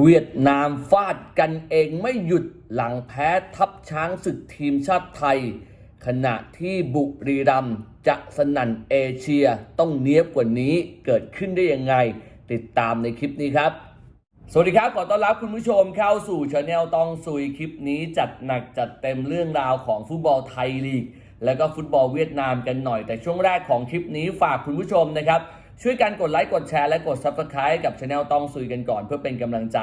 เวียดนามฟาดกันเองไม่หยุดหลังแพ้ทัพช้างศึกทีมชาติไทย ขณะที่บุรีรัมจะสนั่นเอเชียต้องเนี้ยบกว่านี้เกิดขึ้นได้ยังไง ติดตามในคลิปนี้ครับ สวัสดีครับ ขอต้อนรับคุณผู้ชมเข้าสู่ช anel ตองซุยคลิปนี้จัดหนักจัดเต็มเรื่องราวของฟุตบอลไทยลีก แล้วก็ฟุตบอลเวียดนามกันหน่อย แต่ช่วงแรกของคลิปนี้ฝากคุณผู้ชมนะครับ ช่วยกันกดไลค์กดแชร์และกด Subscribe กับช anel ต้องซุยกันก่อนเพื่อเป็นกำลังใจ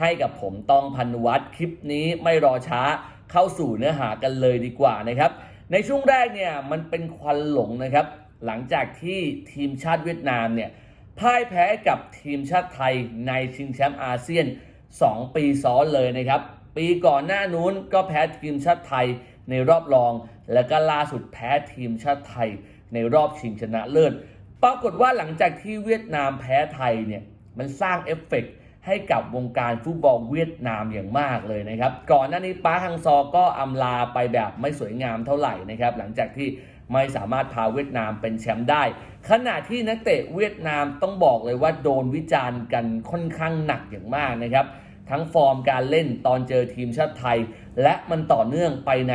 ให้กับผมต้องพันวัฒน์คลิปนี้ไม่รอช้าเข้าสู่เนื้อหากันเลยดีกว่านะครับ ในช่วงแรกเนี่ยมันเป็นควันหลงนะครับ หลังจากที่ทีมชาติเวียดนามเนี่ยพ่ายแพ้กับทีมชาติไทยในชิงแชมป์อาเซียน 2 ปีซ้อนเลยนะครับ ปีก่อนหน้านู้นก็แพ้ทีมชาติไทยในรอบรอง แล้วก็ล่าสุดแพ้ทีมชาติไทยในรอบชิงชนะเลิศ ปรากฏว่าหลังจากที่เวียดนามแพ้ไทยเนี่ยมันสร้างเอฟเฟกต์ให้กับวงการฟุตบอลเวียดนามอย่างมากเลยนะครับ ก่อนหน้านี้ป้าฮังซอก็อำลาไปแบบไม่สวยงามเท่าไหร่นะครับ หลังจากที่ไม่สามารถพาเวียดนามเป็นแชมป์ได้ ขณะที่นักเตะเวียดนามต้องบอกเลยว่าโดนวิจารณ์กันค่อนข้างหนักอย่างมากนะครับ ทั้งฟอร์มการเล่นตอนเจอทีมชาติไทย และมันต่อเนื่องไปใน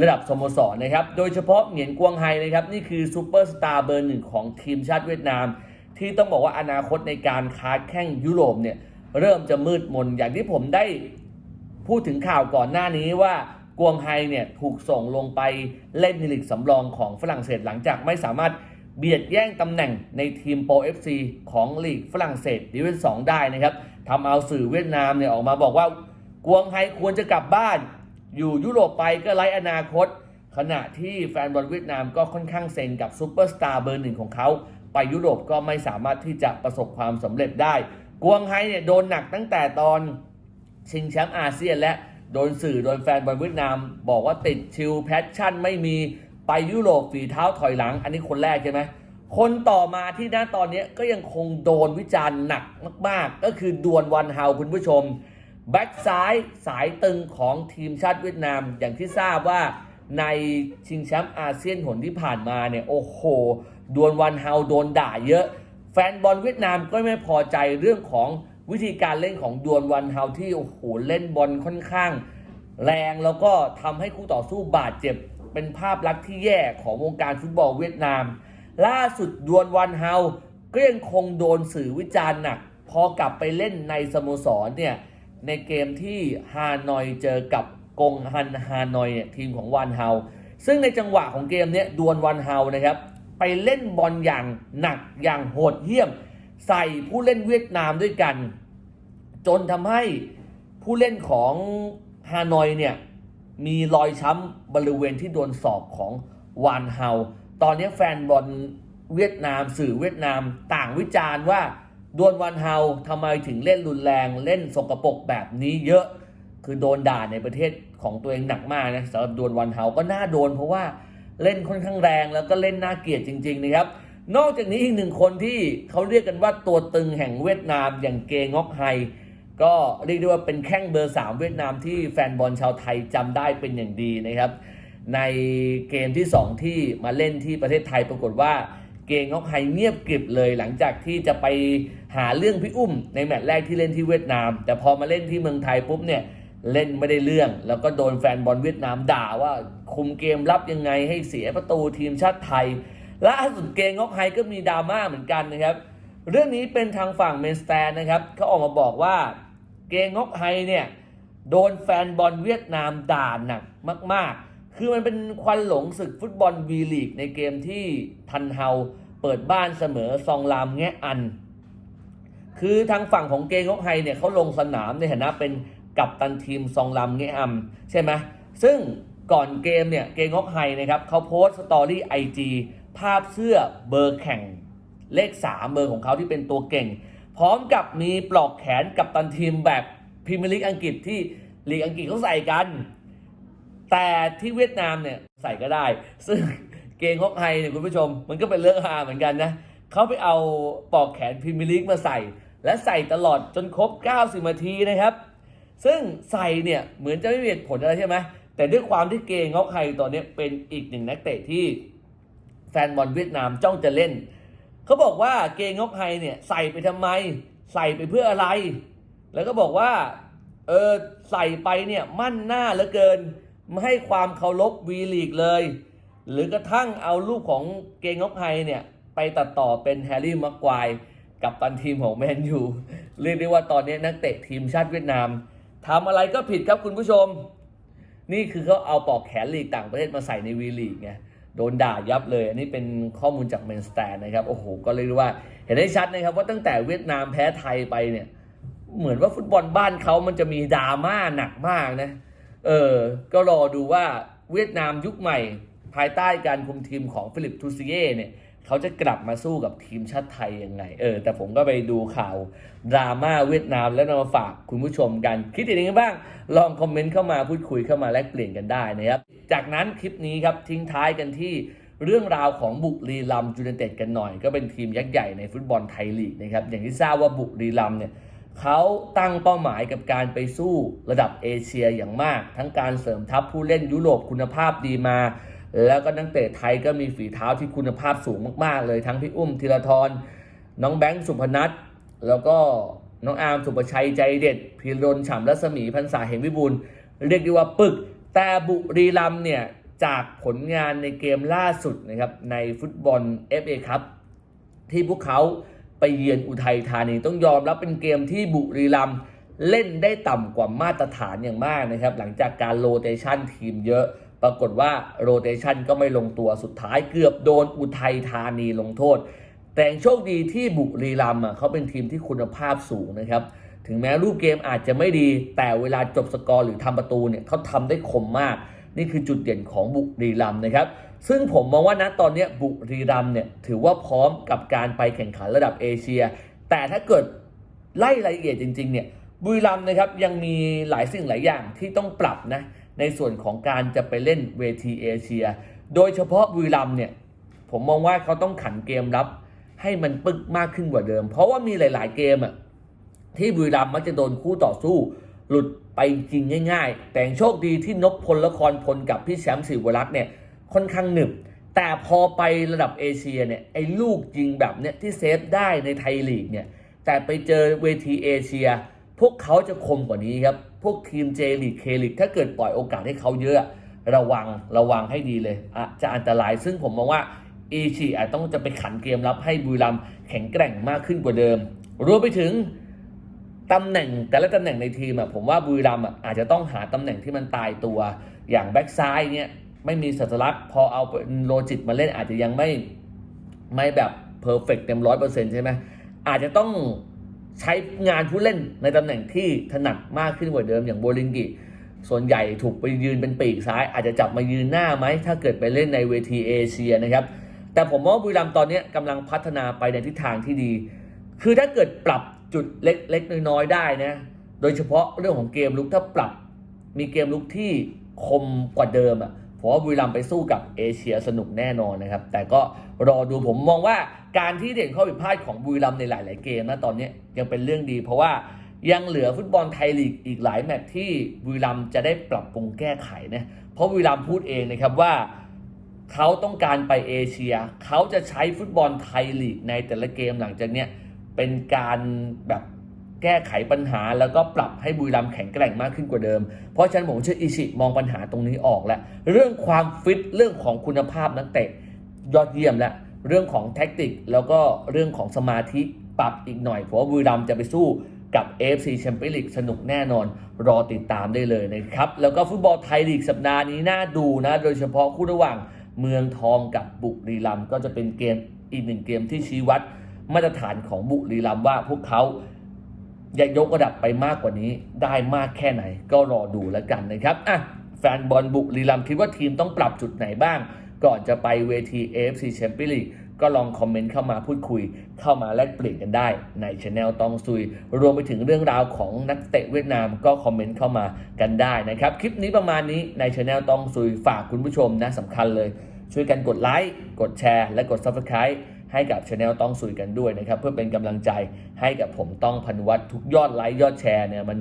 ระดับสโมสรนะครับ โดยเฉพาะเหงียนกวงไฮนะครับ นี่คือซูเปอร์สตาร์เบอร์หนึ่งของทีมชาติเวียดนาม ที่ต้องบอกว่าอนาคตในการค้าแข่งยุโรปเนี่ยเริ่มจะมืดมน อย่างที่ผมได้พูดถึงข่าวก่อนหน้านี้ว่ากวงไฮเนี่ยถูกส่งลงไปเล่นในลีกสำรองของฝรั่งเศสหลังจากไม่สามารถเบียดแย่งตำแหน่งในทีมโปร FC ของลีกฝรั่งเศสดิวิชั่น2ได้นะครับทำเอาสื่อเวียดนามเนี่ยออกมาบอกว่ากวงไฮควรจะกลับบ้าน อยู่ยุโรปไปก็ไร้อนาคต ขณะที่แฟนบอลเวียดนามก็ค่อนข้างเซ็งกับซูเปอร์สตาร์เบอร์หนึ่งของเขาไปยุโรปก็ไม่สามารถที่จะประสบความสำเร็จได้ กวงไฮเนี่ยโดนหนักตั้งแต่ตอนชิงแชมป์อาเซียนและโดนสื่อโดนแฟนบอลเวียดนาม บอกว่าติดชิลแพชชั่นไม่มีไปยุโรปฝีเท้าถอยหลัง อันนี้คนแรกใช่ไหมคนต่อมาที่หน้าตอนนี้ก็ยังคงโดนวิจารณ์หนักมาก ๆ ก็คือดวนวันเฮาคุณผู้ชม แบ็กซ้ายสายตึงของทีมชาติเวียดนาม อย่างที่ทราบว่าในชิงแชมป์อาเซียนหนที่ผ่านมาเนี่ย โอ้โห ดวนวันเฮาโดนด่าเยอะ แฟนบอลเวียดนามก็ไม่พอใจเรื่องของวิธีการเล่นของดวนวันเฮาที่โอ้โหเล่นบอลค่อนข้าง แรงแล้วก็ทำให้คู่ต่อสู้บาดเจ็บ เป็นภาพลักษณ์ที่แย่ของวงการฟุตบอลเวียดนาม ล่าสุดดวนวันเฮาก็ยังคงโดนสื่อวิจารณ์หนัก พอกลับไปเล่นในสโมสรเนี่ย ในเกมที่ฮานอยเจอกับกงฮันฮานอยเนี่ยทีมของวันเฮา ซึ่งในจังหวะของเกมเนี้ยดวนวันเฮานะครับ ไปเล่นบอลอย่างหนักอย่างโหดเหี้ยม ใส่ผู้เล่นเวียดนามด้วยกัน จนทำให้ผู้เล่นของฮานอยเนี่ยมีรอยช้ำบริเวณที่โดนศอกของวานเฮา ตอนนี้แฟนบอลเวียดนามสื่อเวียดนามต่างวิจารณ์ว่า ดวนวันเฮาทำไมถึงเล่นรุนแรงเล่นสกปรกแบบนี้เยอะ คือโดนด่าในประเทศของตัวเองหนักมากนะสำหรับดวนวันเฮาก็น่าโดน เพราะว่าเล่นค่อนข้างแรงแล้วก็เล่นน่าเกลียดจริง ๆ นะครับ นอกจากนี้อีกหนึ่งคนที่เขาเรียกกันว่าตัวตึงแห่งเวียดนามอย่างเกงอกไฮก็เรียกได้ว่าเป็นแข้งเบอร์ 3 เวียดนามที่แฟนบอลชาวไทยจำได้เป็นอย่างดีนะครับ ในเกมที่ 2 ที่มาเล่นที่ประเทศไทยปรากฏว่า เกงอกไฮเงียบกริบเลยหลังจากที่จะไปหาเรื่องพี่อุ้ม ในแมตช์แรกที่เล่นที่เวียดนาม แต่พอมาเล่นที่เมืองไทยปุ๊บเนี่ยเล่นไม่ได้เรื่อง แล้วก็โดนแฟนบอลเวียดนามด่าว่าคุมเกมรับยังไงให้เสียประตูทีมชาติไทยล่าสุดเกงงอกไฮก็มีดราม่าเหมือนกันนะครับ เรื่องนี้เป็นทางฝั่งเมนสแตนนะครับเขาออกมาบอกว่าเกงงอกไฮเนี่ยโดนแฟนบอลเวียดนามด่าหนักมาก คือมันเป็นควันหลงศึกฟุตบอลวีลีกในเกมที่ทันเฮาเปิดบ้านเสมอซองลามแงะอัน คือทางฝั่งของเกงงอกไฮเนี่ยเขาลงสนามในฐานะเป็นกัปตันทีมซองลามแงะอัมใช่ไหมซึ่งก่อนเกมเนี่ยเกงงอกไฮนะครับเขาโพสต์สตอรี่ไอจีภาพเสื้อเบอร์แข่งเลข 3 เบอร์ของเขาที่เป็นตัวเก่ง พร้อมกับมีปลอกแขนกับตันทีมแบบพรีเมียร์ลีกอังกฤษที่ลีกอังกฤษเขาใส่กัน แต่ที่เวียดนามเนี่ยใส่ก็ได้ ซึ่งเกงฮอกไฮเนี่ยคุณผู้ชม มันก็เป็นเรื่องฮาเหมือนกันนะเขาไปเอาปอกแขนพรีเมียร์ลีกมาใส่ และใส่ตลอดจนครบ 90 นาทีนะครับ ซึ่งใส่เนี่ยเหมือนจะไม่มีเหตุผลอะไรใช่ไหมแต่ด้วยความที่เกงฮอกไฮตอนนี้เป็นอีกหนึ่งนักเตะที่แฟนบอลเวียดนามจ้องจะเล่นเขาบอกว่าเกงงอกไฮเนี่ยใส่ไปทำไม ใส่ไปเพื่ออะไร แล้วก็บอกว่าเออใส่ไปเนี่ยมั่นหน้าเหลือเกิน ไม่ให้ความเคารพวีลีกเลย หรือกระทั่งเอารูปของเกงอกไฮเนี่ย ไปตัดต่อเป็นแฮร์รี่มักควายกับตันทีมของแมนยูเรียกได้ว่าตอนนี้นักเตะทีมชาติเวียดนามทำอะไรก็ผิดครับคุณผู้ชม นี่คือเขาเอาปอกแขนลีกต่างประเทศมาใส่ในวีลีกไงโดนด่ายับเลย อันนี้เป็นข้อมูลจากเมนสแตนนะครับ โอ้โห ก็เลยรู้ว่า เห็นได้ชัดนะครับว่าตั้งแต่เวียดนามแพ้ไทยไปเนี่ย เหมือนว่าฟุตบอลบ้านเขามันจะมีดราม่าหนักมากนะ เออ ก็รอดูว่าเวียดนามยุคใหม่ ภายใต้การคุมทีมของฟิลิปทูซิเย่เนี่ยเขาจะกลับมาสู้กับทีมชาติไทยยังไง เออ แต่ผมก็ไปดูข่าวดราม่าเวียดนามแล้วนำมาฝากคุณผู้ชมกัน คิดเห็นยังไงบ้าง ลองคอมเมนต์เข้ามาพูดคุยเข้ามาแลกเปลี่ยนกันได้นะครับ จากนั้นคลิปนี้ครับทิ้งท้ายกันที่เรื่องราวของบุรีรัมย์ยูไนเต็ดกันหน่อย ก็เป็นทีมยักษ์ใหญ่ในฟุตบอลไทยลีกนะครับ อย่างที่ทราบว่าบุรีรัมย์เนี่ย เขาตั้งเป้าหมายกับการไปสู้ระดับเอเชียอย่างมาก ทั้งการเสริมทัพผู้เล่นยุโรปคุณภาพดีมา แล้วก็นักเตะไทยก็มีฝีเท้าที่คุณภาพสูงมากๆ เลยทั้งพี่อุ้มธีรทรน้องแบงค์สุพนัทแล้วก็น้องอาร์มสุประชัยใจเด็ดพีรนฉ่ำรัศมีพันษาเหงวิบูลเรียกได้ว่าปึก แต่บุรีรัมเนี่ย จากผลงานในเกมล่าสุดนะครับในฟุตบอล FA ครับที่พวกเขา เยือนอุทัยธานีต้องยอมรับเป็นเกมที่บุรีรัมย์เล่นได้ต่ำกว่ามาตรฐานอย่างมากนะครับ หลังจากการโรเตชันทีมเยอะ ปรากฏว่าโรเตชันก็ไม่ลงตัวสุดท้ายเกือบโดนอุทัยธานีลงโทษ แต่งโชคดีที่บุรีรัมย์เขาเป็นทีมที่คุณภาพสูงนะครับ ถึงแม้รูปเกมอาจจะไม่ดี แต่เวลาจบสกอร์หรือทำประตูเนี่ยเขาทำได้คมมาก นี่คือจุดเด่นของบุรีรัมย์นะครับ ซึ่งผมมองว่านะตอนนี้บุรีรัมเนี่ยถือว่าพร้อมกับการไปแข่งขันระดับเอเชีย แต่ถ้าเกิดไล่รายละเอียดจริงๆเนี่ยบุรีรัมนะครับยังมีหลายสิ่งหลายอย่างที่ต้องปรับนะในส่วนของการจะไปเล่นเวทีเอเชีย โดยเฉพาะบุรีรัมเนี่ยผมมองว่าเขาต้องขันเกมรับ ให้มันปึกมากขึ้นกว่าเดิม เพราะว่ามีหลาย ๆ เกมอะที่บุรีรัมมักจะโดนคู่ต่อสู้ หลุดไปจริงง่าย ๆ แต่งโชคดีที่นพพลละครพลกับพี่แชมป์สิวรักษ์เนี่ย ค่อนข้างหนึบ แต่พอไประดับเอเชียเนี่ยไอ้ลูกยิงแบบเนี้ยที่เซฟได้ในไทยลีกเนี่ยแต่ไปเจอเวทีเอเชีย พวกเขาจะคมกว่านี้ครับ พวกทีมเจลีกเคลีกถ้าเกิดปล่อยโอกาสให้เขาเยอะระวังระวังให้ดีเลยอะจะอันตรายซึ่งผมมองว่าอีชีอาจต้องจะไปขันเกมรับให้บุรีรัมย์แข็งแกร่งมากขึ้นกว่าเดิม รวมไปถึงตำแหน่งแต่ละตำแหน่งในทีมอะผมว่าบุรีรัมย์อะอาจจะต้องหาตำแหน่งที่มันตายตัวอย่างแบ็กซ้ายเนี่ย ไม่มีสัตลักษณ์พอเอาโลจิตมาเล่นอาจจะยังไม่ไม่แบบเพอร์เฟกเต็มร้อยเปอร์เซ็นต์ใช่ไหมอาจจะต้องใช้งานผู้เล่นในตำแหน่งที่ถนัดมากขึ้นกว่าเดิมอย่างโบลิงกิส่วนใหญ่ถูกไปยืนเป็นปีกซ้าย อาจจะจับมายืนหน้าไหม ถ้าเกิดไปเล่นในเวทีเอเชียนะครับ แต่ผมว่าบุรีรัมย์ตอนนี้กำลังพัฒนาไปในทิศทางที่ดี คือถ้าเกิดปรับจุดเล็กๆน้อยๆได้นะ โดยเฉพาะเรื่องของเกมลุกถ้าปรับมีเกมลุกที่คมกว่าเดิมอะ ผมว่าบุรีรัมย์ไปสู้กับเอเชียสนุกแน่นอนนะครับ แต่ก็รอดูผมมองว่าการที่เด่นข้อผิดพลาดของบุรีรัมย์ในหลาย ๆ เกมนะตอนนี้ยังเป็นเรื่องดี เพราะว่ายังเหลือฟุตบอลไทยลีกอีกหลายแมตช์ที่บุรีรัมย์จะได้ปรับปรุงแก้ไขนะเพราะบุรีรัมย์พูดเองนะครับว่าเขาต้องการไปเอเชีย เขาจะใช้ฟุตบอลไทยลีกในแต่ละเกมหลังจากเนี้ยเป็นการแบบ แก้ไขปัญหาแล้วก็ปรับให้บุรีรัมย์แข็งแกร่งมากขึ้นกว่าเดิม เพราะฉะนั้นผมเชื่ออิชิมองปัญหาตรงนี้ออกแล้ว เรื่องความฟิตเรื่องของคุณภาพนักเตะยอดเยี่ยมแล้วเรื่องของแท็กติก แล้วก็เรื่องของสมาธิปรับอีกหน่อยเพราะว่าบุรีรัมย์จะไปสู้กับ AFC Champions League สนุกแน่นอน รอติดตามได้เลยนะครับ แล้วก็ฟุตบอลไทยลีกสัปดาห์นี้น่าดูนะ โดยเฉพาะคู่ระหว่างเมืองทองกับบุรีรัมย์ก็จะเป็นเกมอีกหนึ่งเกมที่ชี้วัดมาตรฐานของบุรีรัมย์ว่าพวกเขา จะยกระดับไปมากกว่านี้ได้มากแค่ไหนก็รอดูแล้วกันนะครับอะแฟนบอลบุรีรัมคิดว่าทีมต้องปรับจุดไหนบ้าง ก่อนจะไปเวที AFC Champions League ก็ลองคอมเมนต์เข้ามาพูดคุย เข้ามาแลกเปลี่ยนกันได้ในช anel ตองซุย รวมไปถึงเรื่องราวของนักเตะเวียดนามก็คอมเมนต์เข้ามากันได้นะครับ คลิปนี้ประมาณนี้ในช anel ตองซุยฝากคุณผู้ชมนะสำคัญเลย ช่วยกันกดไลค์กดแชร์ และกด Subscribe ให้กับช anel ต้องสุยกันด้วยนะครับ เพื่อเป็นกำลังใจให้กับผมต้องพันวัตทุกยอดไลค์ยอดแชร์เนี่ยมัน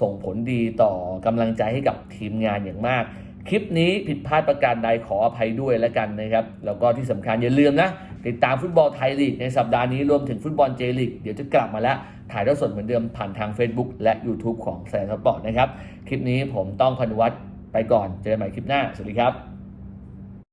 ส่งผลดีต่อกำลังใจให้กับทีมงานอย่างมาก คลิปนี้ผิดพลาดประการใดขออภัยด้วยแล้วกันนะครับ แล้วก็ที่สำคัญอย่าลืมนะ ติดตามฟุตบอลไทยลีกในสัปดาห์นี้รวมถึงฟุตบอลเจลีกเดี๋ยวจะกลับมาแล้วถ่ายทอดสดเหมือนเดิมผ่านทาง Facebook และ YouTube ของแสนสปอร์ตนะครับ คลิปนี้ผมต้องพานุวัฒน์ไปก่อนเจอกันใหม่คลิปหน้าสวัสดีครับ